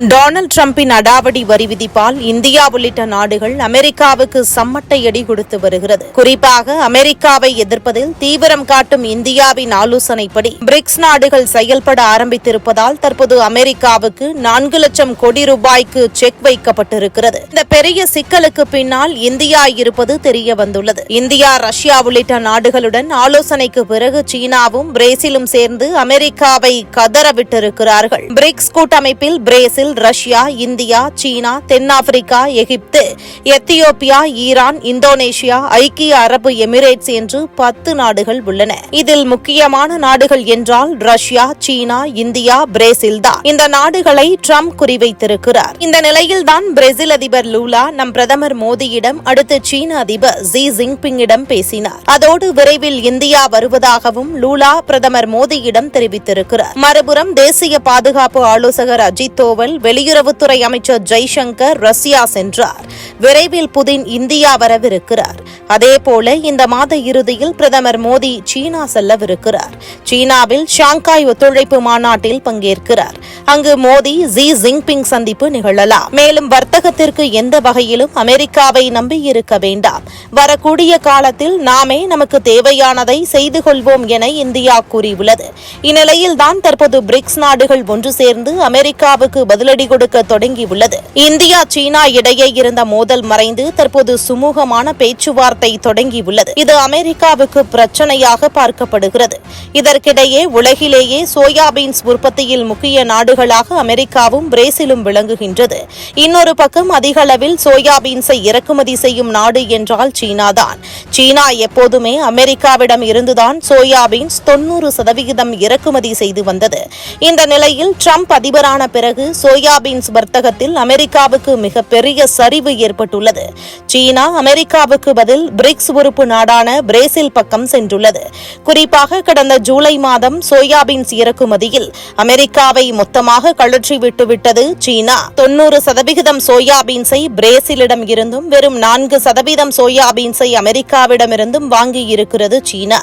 Donald டிரம்பின் அடாவடி வரி விதிப்பால் India உள்ளிட்ட நாடுகள் அமெரிக்காவுக்கு சம்மட்டை அடி கொடுத்து வருகிறது. குறிப்பாக அமெரிக்காவை எதிர்ப்பதில் தீவிரம் காட்டும் இந்தியாவின் ஆலோசனைப்படி பிரிக்ஸ் நாடுகள் செயல்பட ஆரம்பித்திருப்பதால் தற்போது அமெரிக்காவுக்கு நான்கு லட்சம் கோடி ரூபாய்க்கு செக் வைக்கப்பட்டிருக்கிறது. இந்த பெரிய சிக்கலுக்கு பின்னால் இந்தியா இருப்பது தெரிய வந்துள்ளது இந்தியா ரஷ்யா உள்ளிட்ட நாடுகளுடன் ஆலோசனைக்கு பிறகு சீனாவும் பிரேசிலும் சேர்ந்து அமெரிக்காவை கதறவிட்டிருக்கிறார்கள். பிரிக்ஸ் கூட்டமைப்பில் பிரேசில் ரஷ்யா இந்தியா சீனா தென்னாப்பிரிக்கா எகிப்து எத்தியோப்பியா ஈரான் இந்தோனேஷியா ஐக்கிய அரபு எமிரேட்ஸ் என்று பத்து நாடுகள் உள்ளன. இதில் முக்கியமான நாடுகள் என்றால் ரஷ்யா சீனா இந்தியா பிரேசில் தான். இந்த நாடுகளை ட்ரம்ப் குறிவைத்திருக்கிறார். இந்த நிலையில்தான் பிரேசில் அதிபர் லூலா நம் பிரதமர் மோடியிடம் அடுத்து சீன அதிபர் ஜி ஜின்பிங்கிடம் பேசினார். அதோடு விரைவில் இந்தியா வருவதாகவும் லூலா பிரதமர் மோடியிடம் தெரிவித்திருக்கிறார். மறுபுறம் தேசிய பாதுகாப்பு ஆலோசகர் அஜித் தோவல் வெளியுறவுத்துறை அமைச்சர் ஜெய்சங்கர் ரஷ்யா சென்றார். விரைவில் புதின் இந்தியா வரவிருக்கிறார். அதேபோல இந்த மாத இறுதியில் பிரதமர் மோடி சீனா செல்லவிருக்கிறார். சீனாவில் ஷாங்காய் ஒத்துழைப்பு மாநாட்டில் பங்கேற்கிறார். அங்கு மோடி ஜி ஜின்பிங் சந்திப்பு நிகழலாம். மேலும் வர்த்தகத்திற்கு எந்த வகையிலும் அமெரிக்காவை நம்பியிருக்க வேண்டாம். வரக்கூடிய காலத்தில் நாமே நமக்கு தேவையானதை செய்து கொள்வோம் என இந்தியா கூறியுள்ளது. இந்நிலையில்தான் தற்போது பிரிக்ஸ் நாடுகள் ஒன்று சேர்ந்து அமெரிக்காவுக்கு பதில் பதிலடி கொடுக்க தொடங்கியுள்ளது. இந்தியா சீனா இடையே இருந்த மோதல் மறைந்து தற்போது சுமூகமான பேச்சுவார்த்தை தொடங்கியுள்ளது. இது அமெரிக்காவுக்கு பிரச்சனையாக பார்க்கப்படுகிறது. இதற்கிடையே உலகிலேயே சோயாபீன்ஸ் உற்பத்தியில் முக்கிய நாடுகளாக அமெரிக்காவும் பிரேசிலும் விளங்குகின்றது. இன்னொரு பக்கம் அதிக அளவில் சோயாபீன்ஸை இறக்குமதி செய்யும் நாடு என்றால் சீனாதான். சீனா எப்போதுமே அமெரிக்காவிடம் இருந்துதான் சோயாபீன்ஸ் தொன்னூறு சதவிகிதம் இறக்குமதி செய்து வந்தது. இந்த நிலையில் ட்ரம்ப் அதிபரான பிறகு சோயாபீன்ஸ் வர்த்தகத்தில் அமெரிக்காவுக்கு மிகப்பெரிய சரிவு ஏற்பட்டுள்ளது. சீனா அமெரிக்காவுக்கு பதில் பிரிக்ஸ் உறுப்பு நாடான பிரேசில் பக்கம் சென்றுள்ளது. குறிப்பாக கடந்த ஜூலை மாதம் சோயாபீன்ஸ் இறக்குமதியில் அமெரிக்காவை மொத்தமாக கழற்றி விட்டுவிட்டது சீனா. தொன்னூறு சதவிகிதம் சோயாபீன்ஸை பிரேசிலிடம் இருந்தும் வெறும் நான்கு சதவீதம் சோயாபீன்ஸை அமெரிக்காவிடமிருந்தும் வாங்கியிருக்கிறது சீனா.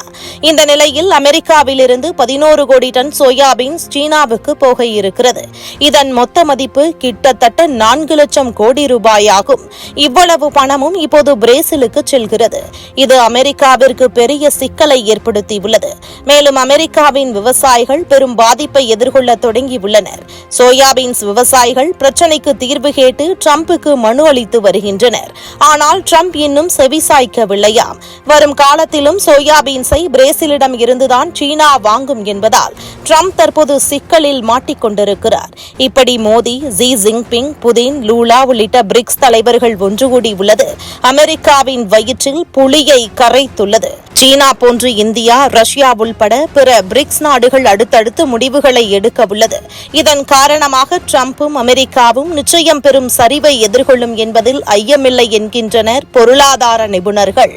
இந்த நிலையில் அமெரிக்காவிலிருந்து பதினோரு கோடி டன் சோயாபீன்ஸ் சீனாவுக்கு போக இருக்கிறது இதன் மொத்த மதிப்பு கிட்டத்தட்ட நான்கு லட்சம் கோடி ரூபாயாகும். இவ்வளவு பணமும் இப்போது பிரேசிலுக்கு செல்கிறது. இது அமெரிக்காவிற்கு பெரிய சிக்கலை ஏற்படுத்தியுள்ளது. மேலும் அமெரிக்காவின் விவசாயிகள் பெரும் பாதிப்பை எதிர்கொள்ள தொடங்கியுள்ளனர். சோயாபீன்ஸ் விவசாயிகள் பிரச்சினைக்கு தீர்வு கேட்டு டிரம்புக்கு மனு அளித்து வருகின்றனர். ஆனால் டிரம்ப் இன்னும் செவிசாய்க்கவில்லையாம் வரும் காலத்திலும் சோயாபீன்ஸை பிரேசிலிடம் இருந்துதான் சீனா வாங்கும் என்பதால் ட்ரம்ப் தற்போது சிக்கலில் மாட்டிக்கொண்டிருக்கிறார். இப்படி Modi Xi Jinping Putin Lula உள்ளிட்ட பிரிக்ஸ் தலைவர்கள் ஒன்று கூடியுள்ளது அமெரிக்காவின் வயிற்றில் புலியை கரைத்துள்ளது. சீனா போன்று இந்தியா ரஷ்யா உள்பட பிற பிரிக்ஸ் நாடுகள் அடுத்தடுத்து முடிவுகளை எடுக்க உள்ளது இதன் காரணமாக டிரம்பும் அமெரிக்காவும் நிச்சயம் பெரும் சரிவை எதிர்கொள்ளும் என்பதில் ஐயமில்லை என்கின்றனர் பொருளாதார நிபுணர்கள்.